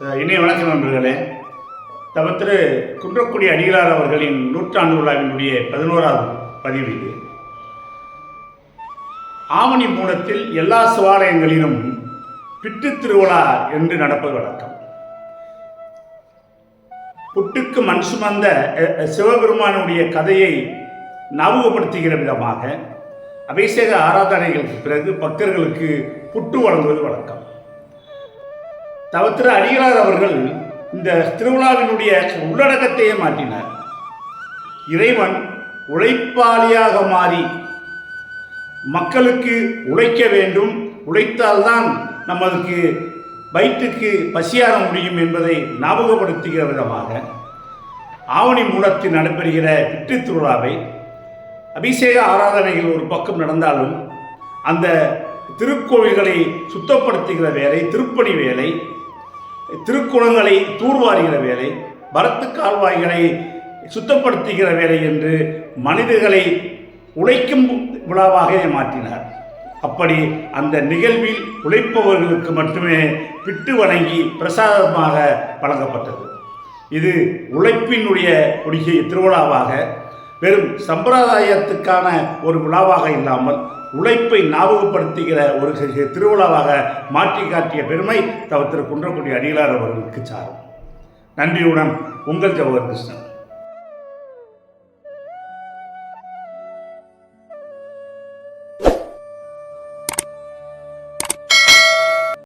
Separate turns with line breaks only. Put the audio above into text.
இணைய வணக்கம் நண்பர்களே. தவிர்த்து குன்றக்குடி அடிகளார் அவர்களின் நூற்றாண்டு விழாவினுடைய பதினோராவது பதிவு இது. ஆவணி மூலத்தில் எல்லா சிவாலயங்களிலும் பிட்டு திருவிழா என்று நடப்பது வழக்கம். புட்டுக்கு மண் சுமந்த சிவபெருமானுடைய கதையை ஞாபகப்படுத்துகிற விதமாக அபிஷேக ஆராதனைகளுக்கு பிறகு பக்தர்களுக்கு புட்டு வழங்குவது வழக்கம். தவத்திரு அடிகளார் அவர்கள் இந்த திருவிழாவினுடைய உள்ளடக்கத்தையே மாற்றினார். இறைவன் உழைப்பாளியாக மாறி மக்களுக்கு உழைக்க வேண்டும். உழைத்தால்தான் நமக்கு வயிற்றுக்கு பசியார முடியும் என்பதை ஞாபகப்படுத்துகிற விதமாக ஆவணி மூலத்தில் நடைபெறுகிற விட்டு திருவிழாவை அபிஷேக ஆராதனைகள் ஒரு பக்கம் நடந்தாலும் அந்த திருக்கோவில்களை சுத்தப்படுத்துகிற வேலை திருப்பணி வேலை திருக்குளங்களை தூர்வாருகிற வேலை பரத்து கால்வாய்களை சுத்தப்படுத்துகிற வேலை என்று மனிதர்களை உழைக்கும் விழாவாக மாற்றினார். அப்படி அந்த நிகழ்வில் உழைப்பவர்களுக்கு மட்டுமே பிட்டு வணங்கி பிரசாதமாக வழங்கப்பட்டது. இது உழைப்பினுடைய கொடிகை திருவிழாவாக வெறும் சம்பிரதாயத்துக்கான ஒரு விழாவாக இல்லாமல் உழைப்பை ஞாபகப்படுத்துகிற ஒரு திருவிழாவாக மாற்றி காட்டிய பெருமை தவ திரு குன்றக்குடி அடிகளார் அவர்களுக்கு சாரும். நன்றியுடன் உங்கள் ஜவஹர் கிருஷ்ணன்.